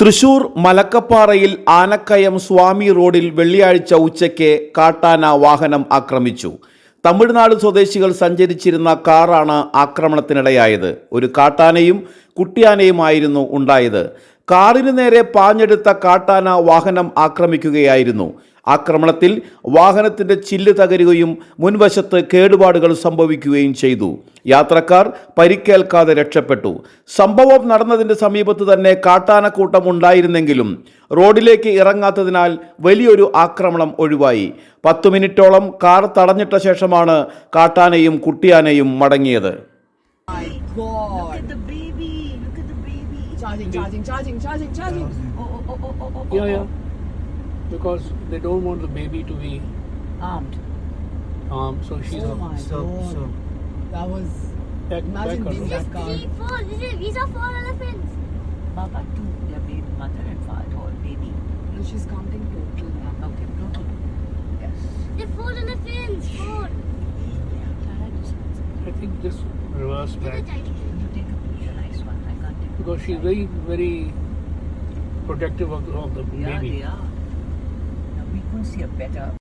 തൃശൂർ മലക്കപ്പാറയിൽ ആനക്കയം സ്വാമി റോഡിൽ വെള്ളിയാഴ്ച ഉച്ചയ്ക്ക് കാട്ടാന വാഹനം ആക്രമിച്ചു. തമിഴ്നാട് സ്വദേശികൾ സഞ്ചരിച്ചിരുന്ന കാറാണ് ആക്രമണത്തിനിടയായത്. ഒരു കാട്ടാനയും കുട്ടിയാനയുമായിരുന്നു ഉണ്ടായത്. കാറിനു നേരെ പാഞ്ഞെടുത്ത കാട്ടാന വാഹനം ആക്രമിക്കുകയായിരുന്നു. ആക്രമണത്തിൽ വാഹനത്തിന്റെ ചില്ല് തകരുകയും മുൻവശത്ത് കേടുപാടുകൾ സംഭവിക്കുകയും ചെയ്തു യാത്രക്കാർ പരിക്കേൽക്കാതെ രക്ഷപ്പെട്ടു സംഭവം നടന്നതിന്റെ സമീപത്ത് തന്നെ കാട്ടാനക്കൂട്ടം ഉണ്ടായിരുന്നെങ്കിലും റോഡിലേക്ക് ഇറങ്ങാത്തതിനാൽ വലിയൊരു ആക്രമണം ഒഴിവായി പത്തു മിനിറ്റോളം കാർ തടഞ്ഞിട്ട ശേഷമാണ് കാട്ടാനയും കുട്ടിയാനയും മടങ്ങിയത്. Charging, charging, charging, charging, charging. Oh, oh, oh, oh, oh, oh. Yeah, oh. yeah. Because they don't want the baby to be Armed. um so she's Oh my So, god. so That was. back, Imagine back being her. that car. Three, four. This is, these are four elephants. Baba, two. Their baby, mother and father, or baby. No, she's counting total now. Okay, total. Yes. They're four elephants. Four. Clara, just I think just reverse back that. you take a picture, nice one. I can't take a because she's very very protective of, of the Yeah, baby. they are. Now, we couldn't see a better